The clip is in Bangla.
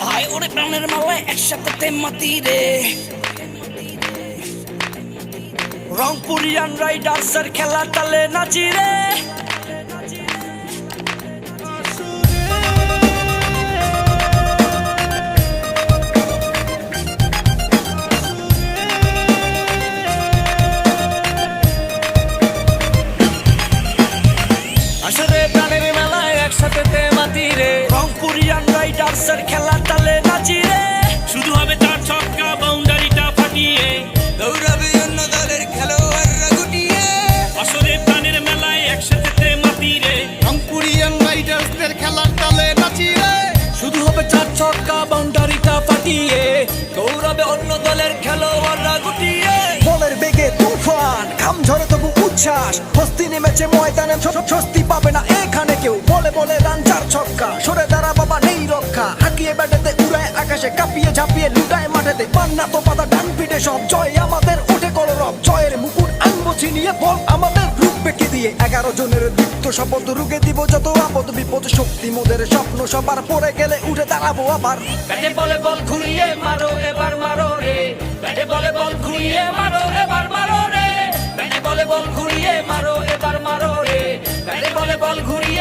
আয় ওরে প্রাণের মালায় একসাথে তেমাতি রে। রংপুরিয়ান রাইডার্সের খেলা তালে নাচি রে। আসরে প্রাণের মেলায় একসাথে তেমাতি রে। রংপুরিয়ান খেলা তালে নাচি রে। শুধু হবে তার ছক্কা বাউন্ডারিটা ফাটিয়ে। দৌড়াবে অন্য দলের খেলোয়াড়রা গুটিয়ে। আসরে প্রাণের মেলায় একসাথে মাতি রে। রংপুরিয়ান রাইডার্সদের খেলার তালে নাচি রে। শুধু হবে চার ছক্কা বাউন্ডারিটা ফাটিয়ে। দৌড়াবে অন্য দলের খেলোয়াড়রা গুটিয়ে। বলের বেগে তুফান খাম ঝরে তবু উচ্ছ্বাস। হস্তি নেমেছে ময়দানে স্বস্তি পাবে না এখানে কেউ। বলে বলে রান চার ছক্কা সরে দাঁড়া বাবা রক্ষা ব্যাটেতে উড়ায় আকাশে, কাঁপিয়ে ঝাঁপিয়ে লুটায় মাঠেতে। পান্না তো পাতা, ডান পিঠে সব জয় আমাদের, ওঠে কলরব। জয়ের মুকুট আনব, ছিনিয়ে বল আমাদের রূপ বেঁকে দিয়ে। এগারো জনের দীপ্ত শপথ রুগে দিব যত আপদ, বিপদ, শক্তি মোদের স্বপ্ন সবার পরে গেলে উঠে দাঁড়াবো আবার। ব্যাটে বলে বল ঘুরিয়ে মারো, এবার মারো রে। ব্যাটে বলে বল ঘুরিয়ে মারো, এবার মারো রে। ব্যাটে বলে বল ঘুরিয়ে মারো, এবার মারো রে। ব্যাটে বলে বল ঘুরিয়ে